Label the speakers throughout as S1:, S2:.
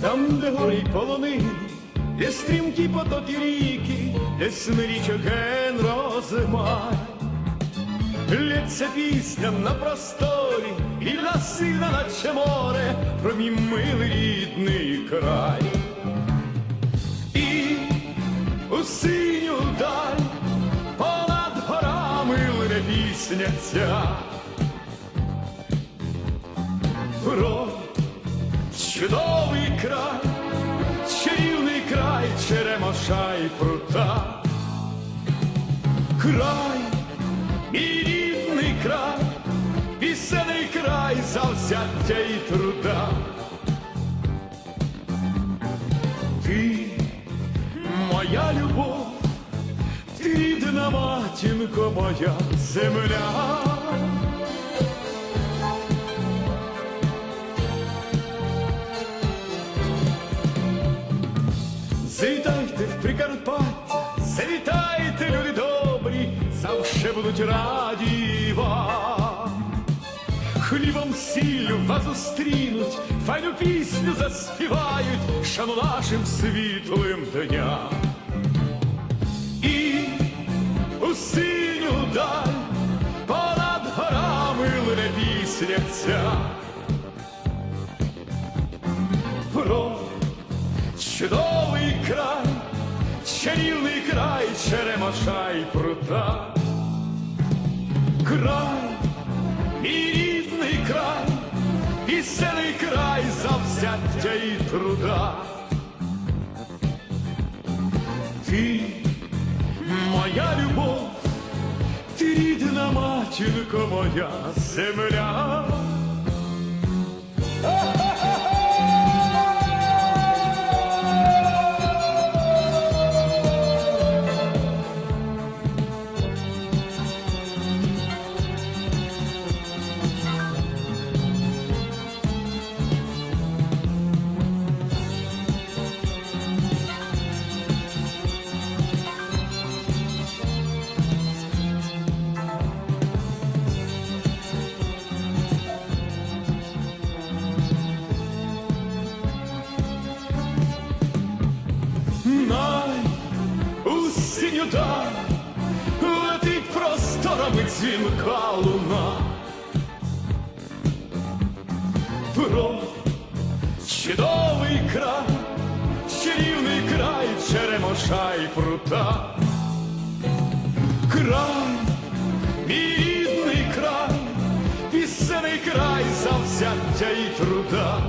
S1: там, де гори й полонини, де стрімкі потоки ріки, де смирічок ген розмай. Лється пісня на просторі, і насильна, наче море, про мій милий рідний край. І у синю даль понад горами лине пісня ця. Про чудовий край, чарівний край, черемоша і прута. Край, мій рідний край, пісений край завзяття і труда. Ти моя любов, ти рідна матінко моя земля. Завітайте в Прикарпаття, завітайте, люди добрі, завше будуть раді вам. Хлібом сіллю вас зустрінуть, файну пісню заспівають, шану нашим світлим дням. І у синю даль понад горами лине пісня ця. Про край, чарівний край, черемоша й прута. Край, мій рідний край, пісений край завзяття і труда. Ти моя любов, ти рідна матінко моя земля. У синю летить просторами дзвінка луна. Про чудовий край, чарівний край, черемоша й прута. Край, мій рідний край, пісений край завзяття і труда.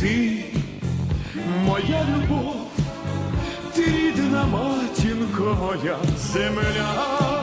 S1: Ти моя любов, рідна земля.